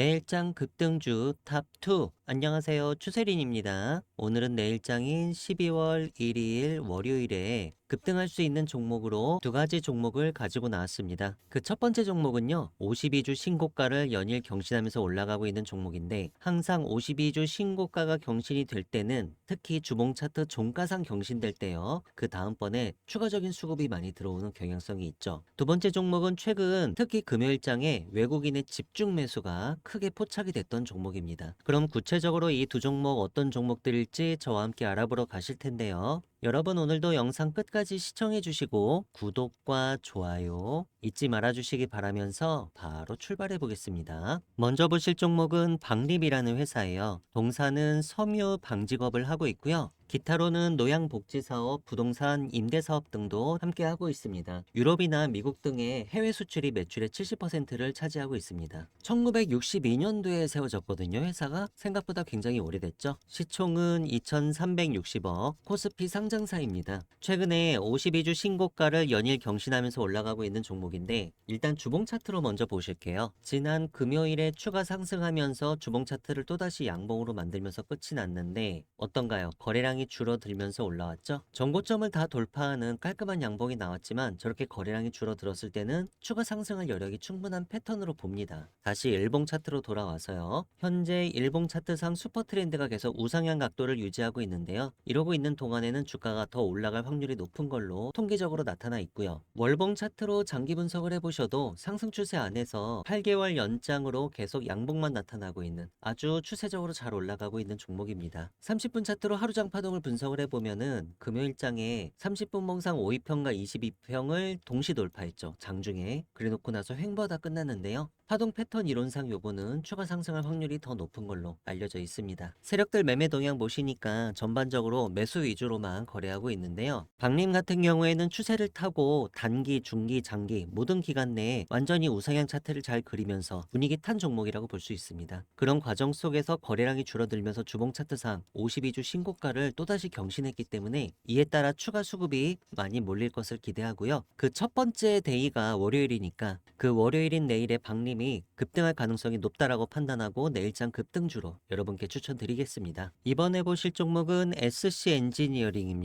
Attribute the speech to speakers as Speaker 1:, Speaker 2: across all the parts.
Speaker 1: 내일장 급등주 탑2 안녕하세요 추세린입니다. 오늘은 내일장인 12월 1일 월요일에 급등할 수 있는 종목으로 두 가지 종목을 가지고 나왔습니다. 그 첫 번째 종목은요 52주 신고가를 연일 경신하면서 올라가고 있는 종목인데 항상 52주 신고가가 경신이 될 때는 특히 주봉 차트 종가상 경신될 때요 그 다음번에 추가적인 수급이 많이 들어오는 경향성이 있죠. 두 번째 종목은 최근 특히 금요일장에 외국인의 집중 매수가 크게 포착이 됐던 종목입니다. 그럼 구체 적으로 이 두 종목 어떤 종목들일지 저와 함께 알아보러 가실 텐데요. 여러분 오늘도 영상 끝까지 시청해 주시고 구독과 좋아요 잊지 말아 주시기 바라면서 바로 출발해 보겠습니다. 먼저 보실 종목은 박립이라는 회사예요. 동사는 섬유 방직업을 하고 있고요. 기타로는 노양복지사업, 부동산 임대사업 등도 함께 하고 있습니다. 유럽이나 미국 등의 해외 수출이 매출의 70%를 차지하고 있습니다. 1962년도에 세워졌거든요. 회사가 생각보다 굉장히 오래됐죠. 시총은 2,360억, 코스피 상 장사입니다. 최근에 52주 신고가를 연일 경신하면서 올라가고 있는 종목인데 일단 주봉 차트로 먼저 보실게요. 지난 금요일에 추가 상승하면서 주봉 차트를 또다시 양봉으로 만들면서 끝이 났는데 어떤가요? 거래량이 줄어들면서 올라왔죠. 전고점을 다 돌파하는 깔끔한 양봉이 나왔지만 저렇게 거래량이 줄어들었을 때는 추가 상승할 여력이 충분한 패턴으로 봅니다. 다시 일봉 차트로 돌아와서요. 현재 일봉 차트상 슈퍼 트렌드가 계속 우상향 각도를 유지하고 있는데요. 이러고 있는 동안에는 주 가가 더 올라갈 확률이 높은 걸로 통계적으로 나타나 있고요. 월봉 차트로 장기 분석을 해보셔도 상승 추세 안에서 8개월 연장으로 계속 양봉만 나타나고 있는 아주 추세적으로 잘 올라가고 있는 종목입니다. 30분 차트로 하루장 파동을 분석을 해보면은 금요일장에 30분 몽상 52평과 22평을 동시 돌파했죠. 장중에. 그래놓고 나서 횡보하다 끝났는데요. 파동 패턴 이론상 요거는 추가 상승할 확률이 더 높은 걸로 알려져 있습니다. 세력들 매매 동향 보시니까 전반적으로 매수 위주로만 거래하고 있는데요. 박림 같은 경우에는 추세를 타고 단기, 중기, 장기 모든 기간 내에 완전히 우상향 차트를 잘 그리면서 분위기 탄 종목이라고 볼 수 있습니다. 그런 과정 속에서 거래량이 줄어들면서 주봉 차트상 52주 신고가를 또다시 경신했기 때문에 이에 따라 추가 수급이 많이 몰릴 것을 기대하고요. 그 첫 번째 데이가 월요일이니까 그 월요일인 내일에 박림 이 급등할 가능성이 높다라고 판단하고 내일장 급등주로 여러분께 추천드리겠습니다. 이번에 보실 종목은 SC 엔지니어링입니다.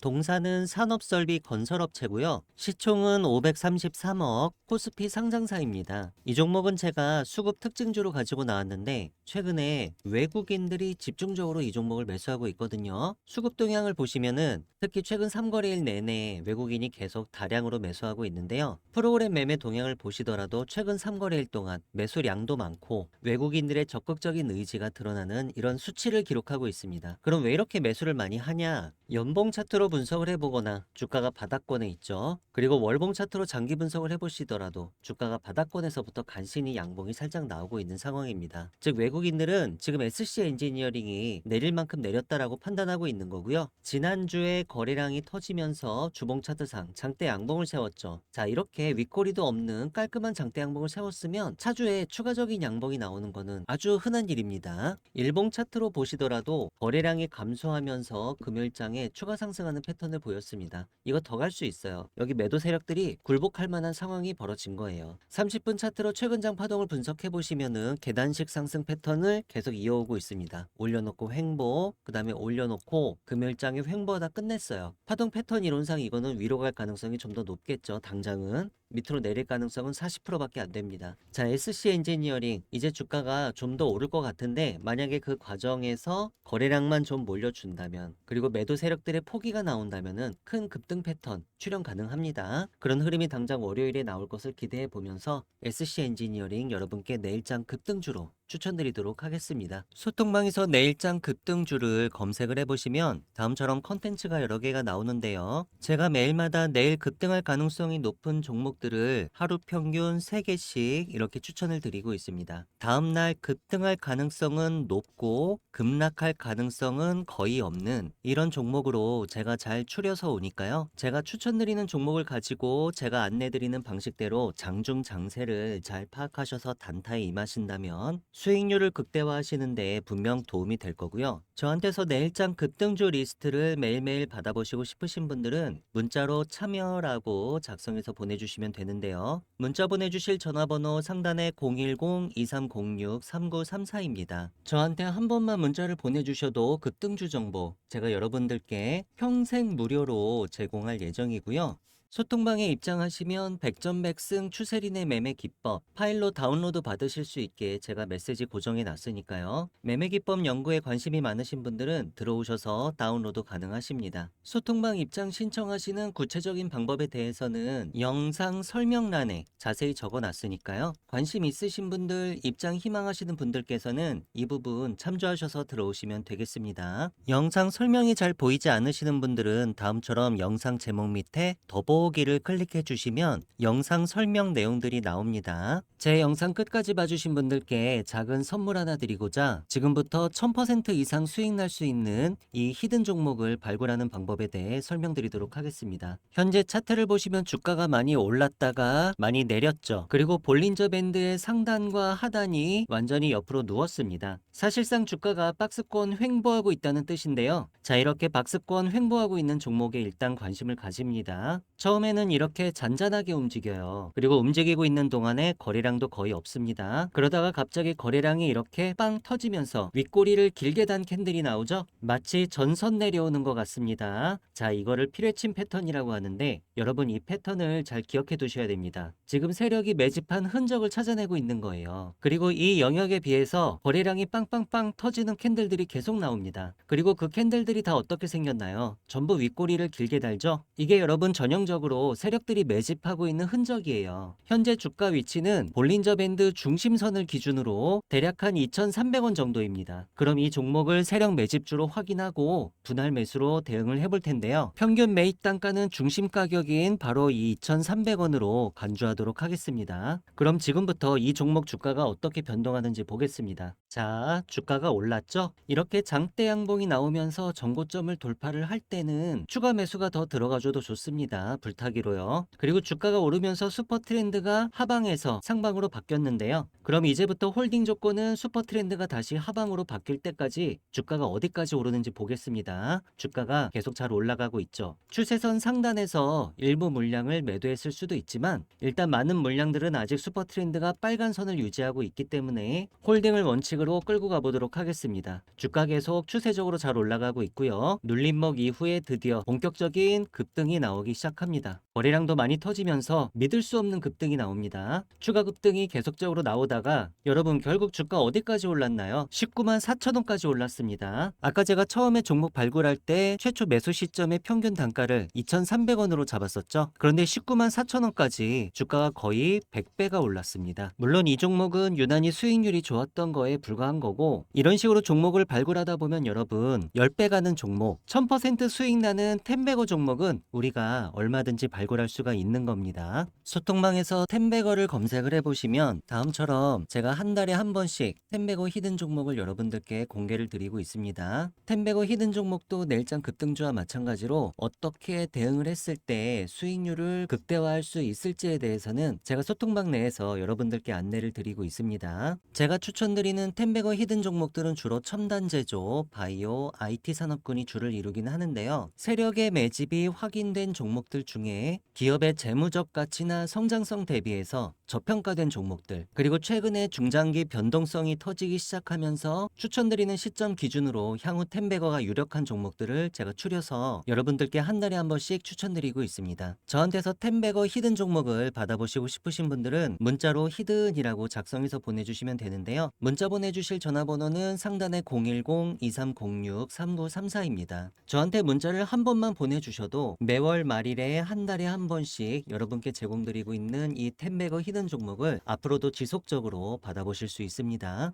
Speaker 1: 동사는 산업설비 건설업체고요. 시총은 533억, 코스피 상장사입니다. 이 종목은 제가 수급 특징주로 가지고 나왔는데 최근에 외국인들이 집중적으로 이 종목을 매수하고 있거든요. 수급 동향을 보시면은 특히 최근 3거래일 내내 외국인이 계속 다량으로 매수하고 있는데요. 프로그램 매매 동향을 보시더라도 최근 3거래일 동안 매수량도 많고 외국인들의 적극적인 의지가 드러나는 이런 수치를 기록하고 있습니다. 그럼 왜 이렇게 매수를 많이 하냐? 연봉 차트로 분석을 해보거나 주가가 바닥권에 있죠. 그리고 월봉 차트로 장기 분석을 해보시더라도 주가가 바닥권에서부터 간신히 양봉이 살짝 나오고 있는 상황입니다. 즉 외국인들은 지금 SC 엔지니어링이 내릴 만큼 내렸다라고 판단하고 있는 거고요. 지난주에 거래량이 터지면서 주봉 차트상 장대 양봉을 세웠죠. 자 이렇게 윗꼬리도 없는 깔끔한 장대 양봉을 세웠으면 차주에 추가적인 양봉이 나오는 거는 아주 흔한 일입니다. 일봉 차트로 보시더라도 거래량이 감소하면서 금요일장에 추가 상승하는 패턴을 보였습니다. 이거 더 갈 수 있어요. 여기 매도 세력들이 굴복할 만한 상황이 벌어진 거예요. 30분 차트로 최근장 파동을 분석해 보시면은 계단식 상승 패턴을 계속 이어오고 있습니다. 올려놓고 횡보, 그 다음에 올려놓고 금요일장에 횡보하다 끝냈어요. 파동 패턴 이론상 이거는 위로 갈 가능성이 좀 더 높겠죠. 당장은. 밑으로 내릴 가능성은 40%밖에 안 됩니다. 자, SC 엔지니어링 이제 주가가 좀 더 오를 것 같은데 만약에 그 과정에서 거래량만 좀 몰려준다면 그리고 매도 세력들의 포기가 나온다면은 큰 급등 패턴 출현 가능합니다. 그런 흐름이 당장 월요일에 나올 것을 기대해 보면서 SC 엔지니어링 여러분께 내일장 급등주로 추천드리도록 하겠습니다. 소통방에서 내일장 급등주를 검색을 해보시면 다음처럼 컨텐츠가 여러 개가 나오는데요. 제가 매일마다 내일 급등할 가능성이 높은 종목들을 하루 평균 3개씩 이렇게 추천을 드리고 있습니다. 다음날 급등할 가능성은 높고 급락할 가능성은 거의 없는 이런 종목으로 제가 잘 추려서 오니까요. 제가 추천드리는 종목을 가지고 제가 안내드리는 방식대로 장중 장세를 잘 파악하셔서 단타에 임하신다면 수익률을 극대화하시는 데 분명 도움이 될 거고요. 저한테서 내일장 급등주 리스트를 매일매일 받아보시고 싶으신 분들은 문자로 참여라고 작성해서 보내주시면 보내주시면 되는데요. 문자 보내주실 전화번호 상단에 010-2306-3934입니다. 저한테 한 번만 문자를 보내주셔도 급등주 정보 제가 여러분들께 평생 무료로 제공할 예정이고요. 소통방에 입장하시면 백전백승 추세린의 매매 기법 파일로 다운로드 받으실 수 있게 제가 메시지 고정해 놨으니까요. 매매 기법 연구에 관심이 많으신 분들은 들어오셔서 다운로드 가능하십니다. 소통방 입장 신청하시는 구체적인 방법에 대해서는 영상 설명란에 자세히 적어 놨으니까요. 관심 있으신 분들, 입장 희망하시는 분들께서는 이 부분 참조하셔서 들어오시면 되겠습니다. 영상 설명이 잘 보이지 않으시는 분들은 다음처럼 영상 제목 밑에 더보 기를 클릭해 주시면 영상 설명 내용들이 나옵니다. 제 영상 끝까지 봐주신 분들께 작은 선물 하나 드리고자 지금부터 1000% 이상 수익 날 수 있는 이 히든 종목을 발굴하는 방법에 대해 설명드리도록 하겠습니다. 현재 차트를 보시면 주가가 많이 올랐다가 많이 내렸죠. 그리고 볼린저 밴드의 상단과 하단이 완전히 옆으로 누웠습니다. 사실상 주가가 박스권 횡보하고 있다는 뜻인데요. 자, 이렇게 박스권 횡보하고 있는 종목에 일단 관심을 가집니다. 처음에는 이렇게 잔잔하게 움직여요. 그리고 움직이고 있는 동안에 거래량도 거의 없습니다. 그러다가 갑자기 거래량이 이렇게 빵 터지면서 윗꼬리를 길게 단 캔들이 나오죠? 마치 전선 내려오는 것 같습니다. 자, 이거를 피뢰침 패턴이라고 하는데 여러분 이 패턴을 잘 기억해 두셔야 됩니다. 지금 세력이 매집한 흔적을 찾아내고 있는 거예요. 그리고 이 영역에 비해서 거래량이 빵빵빵 터지는 캔들들이 계속 나옵니다. 그리고 그 캔들들이 다 어떻게 생겼나요? 전부 윗꼬리를 길게 달죠? 이게 여러분 전형적으로 세력들이 매집하고 있는 흔적이에요. 현재 주가 위치는 볼린저 밴드 중심선을 기준으로 대략 한 2,300원 정도입니다. 그럼 이 종목을 세력 매집주로 확인하고 분할 매수로 대응을 해볼 텐데요. 평균 매입 단가는 중심 가격인 바로 이 2,300원으로 간주하도록 하겠습니다. 그럼 지금부터 이 종목 주가가 어떻게 변동하는지 보겠습니다. 자, 주가가 올랐죠? 이렇게 장대 양봉이 나오면서 전고점을 돌파를 할 때는 추가 매수가 더 들어가줘도 좋습니다. 불타기로요. 그리고 주가가 오르면서 슈퍼 트렌드가 하방에서 상방으로 바뀌었는데요. 그럼 이제부터 홀딩 조건은 슈퍼 트렌드가 다시 하방으로 바뀔 때까지 주가가 어디까지 오르는지 보겠습니다. 주가가 계속 잘 올라가고 있죠. 추세선 상단에서 일부 물량을 매도했을 수도 있지만 일단 많은 물량들은 아직 슈퍼 트렌드가 빨간 선을 유지하고 있기 때문에 홀딩을 원칙으로 끌고 가보도록 하겠습니다. 주가 계속 추세적으로 잘 올라가고 있고요. 눌림목 이후에 드디어 본격적인 급등이 나오기 시작합니다. 거래량도 많이 터지면서 믿을 수 없는 급등이 나옵니다. 추가 급등이 계속적으로 나오다가 여러분 결국 주가 어디까지 올랐나요? 19만 4천 원까지 올랐습니다. 아까 제가 처음에 종목 발굴할 때 최초 매수 시점의 평균 단가를 2,300원으로 잡았었죠. 그런데 19만 4천 원까지 주가가 거의 100배가 올랐습니다. 물론 이 종목은 유난히 수익률이 좋았던 거에 불과한 거고 이런 식으로 종목을 발굴하다 보면 여러분 10배 가는 종목, 1000% 수익 나는 텐베거 종목은 우리가 얼마 든지 발굴할 수가 있는 겁니다. 소통방에서 텐베거를 검색을 해보시면 다음처럼 제가 한 달에 한 번씩 텐베거 히든 종목을 여러분들께 공개를 드리고 있습니다. 텐베거 히든 종목도 내일장 급등주와 마찬가지로 어떻게 대응을 했을 때 수익률을 극대화할 수 있을지에 대해서는 제가 소통방 내에서 여러분들께 안내를 드리고 있습니다. 제가 추천드리는 텐베거 히든 종목들은 주로 첨단 제조, 바이오, IT 산업군이 주를 이루기는 하는데요. 세력의 매집이 확인된 종목들 중에 기업의 재무적 가치나 성장성 대비해서 저평가된 종목들, 그리고 최근에 중장기 변동성이 터지기 시작하면서 추천드리는 시점 기준으로 향후 텐베거가 유력한 종목들을 제가 추려서 여러분들께 한 달에 한 번씩 추천드리고 있습니다. 저한테서 텐베거 히든 종목을 받아보시고 싶으신 분들은 문자로 히든이라고 작성해서 보내주시면 되는데요. 문자 보내주실 전화번호는 상단에 010-2306-3934입니다. 저한테 문자를 한 번만 보내주셔도 매월 말일에 한 달에 한 번씩 여러분께 제공드리고 있는 이 텐베거 히든 종목을 앞으로도 지속적으로 받아보실 수 있습니다.